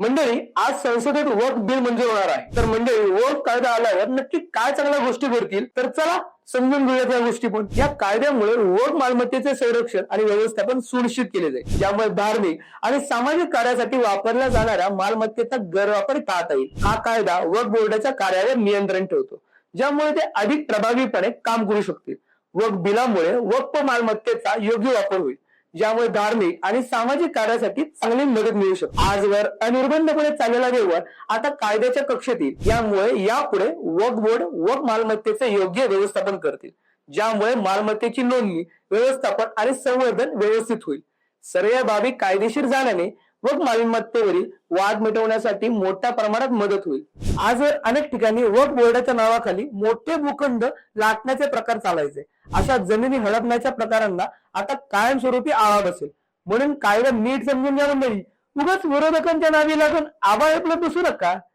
मंडळी आज संसदेत वर्क बिल मंजूर होणार आहे. तर मंडळी वर्क कायदा आल्यावर नक्की काय चांगल्या गोष्टी घडतील? तर चला समजून घेऊयात या गोष्टी पण. या कायद्यामुळे वर्क मालमत्तेचे संरक्षण आणि व्यवस्थापन सुनिश्चित केले जाईल. ज्यामुळे धार्मिक आणि सामाजिक कार्यासाठी वापरल्या जाणाऱ्या मालमत्तेचा गैरवापर टाळता येईल. हा कायदा वर्क बोर्डाच्या कार्यावर नियंत्रण ठेवतो. ज्यामुळे ते अधिक प्रभावीपणे काम करू शकतील. वर्क बिलामुळे वर्क मालमत्तेचा योग्य वापर होईल. ज्यामुळे धार्मिक आणि सामाजिक कार्यासाठी चांगली मदत मिळू शकते. आजवर अनिर्बंधपणे चाललेला व्यवहार आता कायद्याच्या कक्षेत येईल यामुळे यापुढे वक बोर्ड वक मालमत्तेचे योग्य व्यवस्थापन करतील. ज्यामुळे मालमत्तेची नोंदणी व्यवस्थापन आणि संवर्धन व्यवस्थित होईल. सर्व बाबी कायदेशीर झाल्याने वक मालमत्तेवरील वाद मिटवण्यासाठी मोठ्या प्रमाणात मदत होईल. आजवर अनेक ठिकाणी वक बोर्डाच्या नावाखाली मोठे भूखंड लाटण्याचे प्रकार चालायचे. अशा जमिनी हडपण्याच्या प्रकारांना आता कायमस्वरूपी आळा बसेल. म्हणून कायदा नीट समजून घ्या मंडळी. उगाच विरोधकांच्या नावी लागून आबा ऐकलं बसू नका.